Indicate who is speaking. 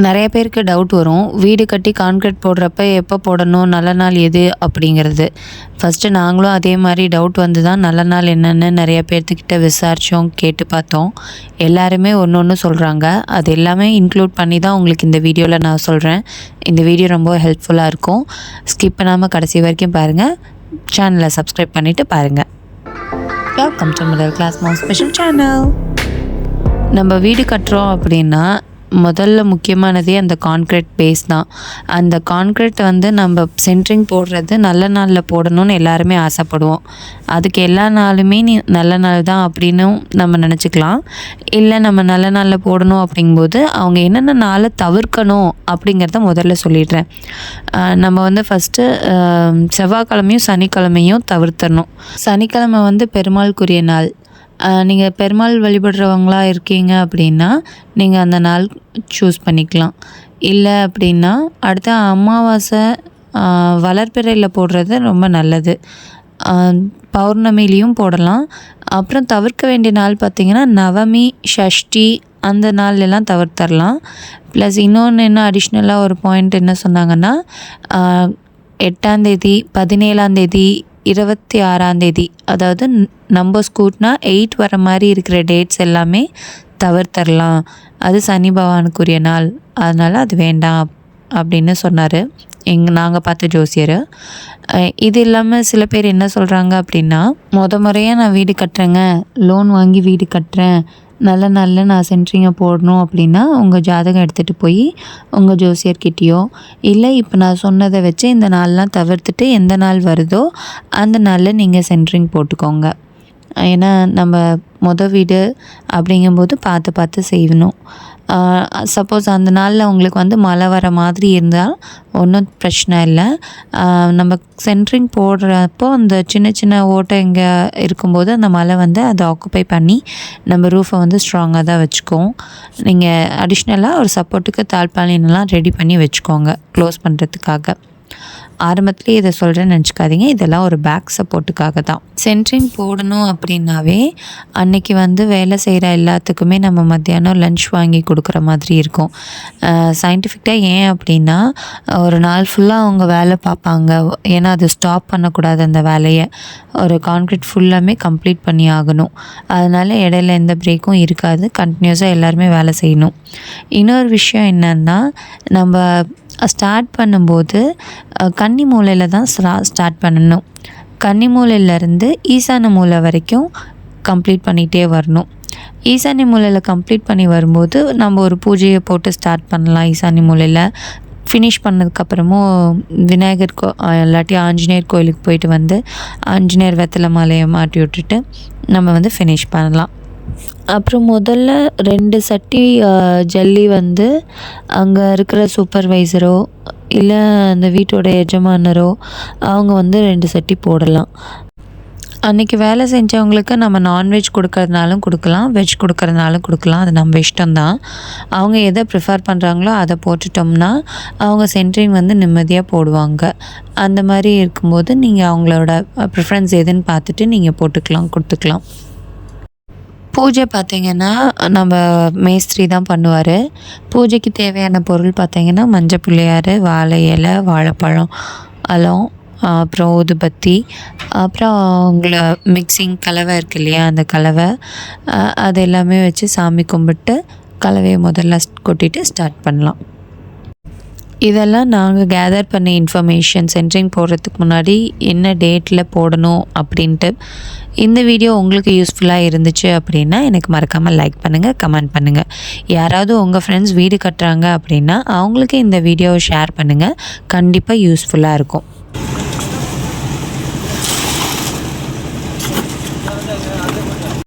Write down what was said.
Speaker 1: நிறைய பேருக்கு டவுட் வரும். வீடு கட்டி கான்க்ரீட் போடுறப்ப எப்போ போடணும்? நல்ல நாள் எது? அப்படிங்கிறது. ஃபஸ்ட்டு நாங்களும் அதே மாதிரி டவுட் வந்து தான் நல்ல நாள் என்னென்னு நிறைய பேர்த்துக்கிட்ட விசாரித்தோம் கேட்டு பார்த்தோம். எல்லாருமே ஒன்று ஒன்று சொல்கிறாங்க அது எல்லாமே இன்க்ளூட் பண்ணி தான் உங்களுக்கு இந்த வீடியோவில் நான் சொல்கிறேன் இந்த வீடியோ ரொம்ப ஹெல்ப்ஃபுல்லாக இருக்கும். ஸ்கிப் பண்ணாமல் கடைசி வரைக்கும் பாருங்கள் சேனலை சப்ஸ்கிரைப் பண்ணிவிட்டு பாருங்கள் வெல்கம் டு மிடல் கிளாஸ் மோ ஸ்பெஷல் சேனல் நம்ம வீடு கட்டுறோம் அப்படின்னா முதல்ல முக்கியமானதே அந்த கான்க்ரீட் பேஸ் தான். அந்த கான்க்ரீட் வந்து நம்ம சென்ட்ரிங் போடுறது நல்ல நாளில் போடணும்னு எல்லாருமே ஆசைப்படுவோம். அதுக்கு எல்லா நாளுமே நீ நல்ல நாள் தான் அப்படின்னும் நம்ம நினச்சிக்கலாம். இல்லை நம்ம நல்ல நாளில் போடணும் அப்படிங்கும்போது அவங்க என்னென்ன நாளை தவிர்க்கணும் அப்படிங்கிறத முதல்ல சொல்லிடுறேன். நம்ம வந்து ஃபஸ்ட்டு செவ்வாய்க்கிழமையும் சனிக்கிழமையும் தவிர்த்தரணும் சனிக்கிழமை வந்து பெருமாளுக்குரிய நாள். நீங்கள் பெருமாள் வழிபடுறவங்களா இருக்கீங்க அப்படின்னா நீங்கள் அந்த நாள் சூஸ் பண்ணிக்கலாம். இல்லை அப்படின்னா அடுத்த அமாவாசை வளர்ப்பிறையில் போடுறது ரொம்ப நல்லது. பௌர்ணமிலையும் போடலாம். அப்புறம் தவிர்க்க வேண்டிய நாள் பார்த்திங்கன்னா நவமி ஷஷ்டி அந்த நாள்லலாம் தவிர்த்தரலாம். ப்ளஸ் இன்னொன்று என்ன அடிஷ்னலாக ஒரு பாயிண்ட் என்ன சொன்னாங்கன்னா ஆஹ் எட்டாந்தேதி பதினேழாந்தேதி இருபத்தி ஆறாந்தேதி அதாவது நம்ம ஸ்கூட்னா எயிட் வர மாதிரி இருக்கிற டேட்ஸ் எல்லாமே தவிர்த்தரலாம். அது சனி பகவானுக்குரிய நாள். அதனால் அது வேண்டாம் அப்படின்னு சொன்னார். எங் நாங்கள் பார்த்த ஜோசியர். இது இல்லாமல் சில பேர் என்ன சொல்கிறாங்க அப்படின்னா முத முறையாக நான் வீடு கட்டுறேங்க. லோன் வாங்கி வீடு கட்டுறேன். நல்ல நாளில் நான் சென்ட்ரிங்கை போடணும் அப்படின்னா உங்கள் ஜாதகம் எடுத்துகிட்டு போய் உங்கள் ஜோசியர்கிட்டயோ இல்லை இப்போ நான் சொன்னதை வச்சு இந்த நாள்லாம் தவிர்த்துட்டு எந்த நாள் வருதோ அந்த நாளில் நீங்கள் சென்ட்ரிங் போட்டுக்கோங்க. ஏன்னா நம்ம மொதல் வீடு அப்படிங்கும்போது பார்த்து பார்த்து செய்யணும். சப்போஸ் அந்த நாளில் உங்களுக்கு வந்து மழை வர மாதிரி இருந்தால் ஒன்றும் பிரச்சனை இல்லை. நம்ம சென்ட்ரிங் போடுறப்போ அந்த சின்ன சின்ன ஓட்டை இங்கே இருக்கும்போது அந்த மழை வந்து அதை ஆக்குப்பை பண்ணி நம்ம ரூஃபை வந்து ஸ்ட்ராங்காக தான் வச்சுக்கும் நீங்கள் அடிஷ்னலாக ஒரு சப்போர்ட்டுக்கு தாழ்பாலினெல்லாம் ரெடி பண்ணி வச்சுக்கோங்க க்ளோஸ் பண்ணுறதுக்காக ஆரம்பத்துலேயே இதை சொல்கிறேன்னு நினச்சிக்காதீங்க. இதெல்லாம் ஒரு பேக் சப்போர்ட்டுக்காக தான் சென்ட்ரிங் போடணும் அப்படின்னாவே அன்னைக்கு வந்து வேலை செய்கிற எல்லாத்துக்குமே நம்ம மத்தியானம் லஞ்ச் வாங்கி கொடுக்குற மாதிரி இருக்கும். சயின்டிஃபிக்காக ஏன் அப்படின்னா ஒரு நாள் ஃபுல்லாக அவங்க வேலை பார்ப்பாங்க. ஏன்னா அது ஸ்டாப் பண்ணக்கூடாது அந்த வேலையை. ஒரு கான்க்ரீட் ஃபுல்லாமே கம்ப்ளீட் பண்ணி ஆகணும். அதனால் இடையில எந்த பிரேக்கும் இருக்காது. கண்டினியூஸாக எல்லாருமே வேலை செய்யணும். இன்னொரு விஷயம் என்னன்னா நம்ம ஸ்டார்ட் பண்ணும்போது கன்னி மூலையில் தான் ஸ்டார்ட் பண்ணணும். கன்னி மூலையிலேருந்து ஈசான மூலை வரைக்கும் கம்ப்ளீட் பண்ணிகிட்டே வரணும். ஈசானி மூலையில் கம்ப்ளீட் பண்ணி வரும்போது நம்ம ஒரு பூஜையை போட்டு ஸ்டார்ட் பண்ணலாம் ஈசானி மூலையில். ஃபினிஷ் பண்ணதுக்கப்புறமும் விநாயகர் கோ இல்லாட்டி ஆஞ்சநேயர் கோயிலுக்கு போயிட்டு வந்து ஆஞ்சநேயர் வெத்தலை மாலையை மாட்டி விட்டுட்டு நம்ம வந்து ஃபினிஷ் பண்ணலாம். அப்புறம் முதல்ல ரெண்டு சட்டி ஜல்லி வந்து அங்கே இருக்கிற சூப்பர்வைசரோ இல்லை அந்த வீட்டோட எஜமானரோ அவங்க வந்து ரெண்டு சட்டி போடலாம். அன்றைக்கி வேலை செஞ்சவங்களுக்கு நம்ம நான்வெஜ் கொடுக்கறதுனாலும் கொடுக்கலாம் வெஜ் கொடுக்கறதுனாலும் கொடுக்கலாம் அது நம்ம இஷ்டம்தான். அவங்க எதை ப்ரிஃபர் பண்ணுறாங்களோ அதை போட்டுட்டோம்னா அவங்க சென்ட்ரிங் வந்து நிம்மதியாக போடுவாங்க. அந்த மாதிரி இருக்கும்போது நீங்கள் அவங்களோட ப்ரிஃபரன்ஸ் எதுன்னு பார்த்துட்டு நீங்கள் போட்டுக்கலாம் கொடுத்துக்கலாம். பூஜை பார்த்திங்கன்னா நம்ம மேஸ்திரி தான் பண்ணுவார். பூஜைக்கு தேவையான பொருள் பார்த்திங்கன்னா மஞ்சள் பிள்ளையார் வாழை இலை வாழைப்பழம் அலம் அப்புறம் ஊதுபத்தி அப்புறம் உங்களை மிக்சிங் கலவை இருக்கு இல்லையா அந்த கலவை அது எல்லாமே வச்சு சாமி கும்பிட்டு கலவையை முதல்ல கொட்டிட்டு ஸ்டார்ட் பண்ணலாம். இதெல்லாம் நாங்கள் கேதர் பண்ண இன்ஃபர்மேஷன் சென்ட்ரிங் போடுறதுக்கு முன்னாடி என்ன டேட்டில் போடணும் அப்படின்ட்டு இந்த வீடியோ உங்களுக்கு யூஸ்ஃபுல்லாக இருந்துச்சு அப்படின்னா எனக்கு மறக்காமல் லைக் பண்ணுங்கள் கமெண்ட் பண்ணுங்கள் யாராவது உங்கள் ஃப்ரெண்ட்ஸ் வீடு கட்டுறாங்க அப்படின்னா அவங்களுக்கு இந்த வீடியோவை ஷேர் பண்ணுங்கள் கண்டிப்பாக யூஸ்ஃபுல்லாக இருக்கும்.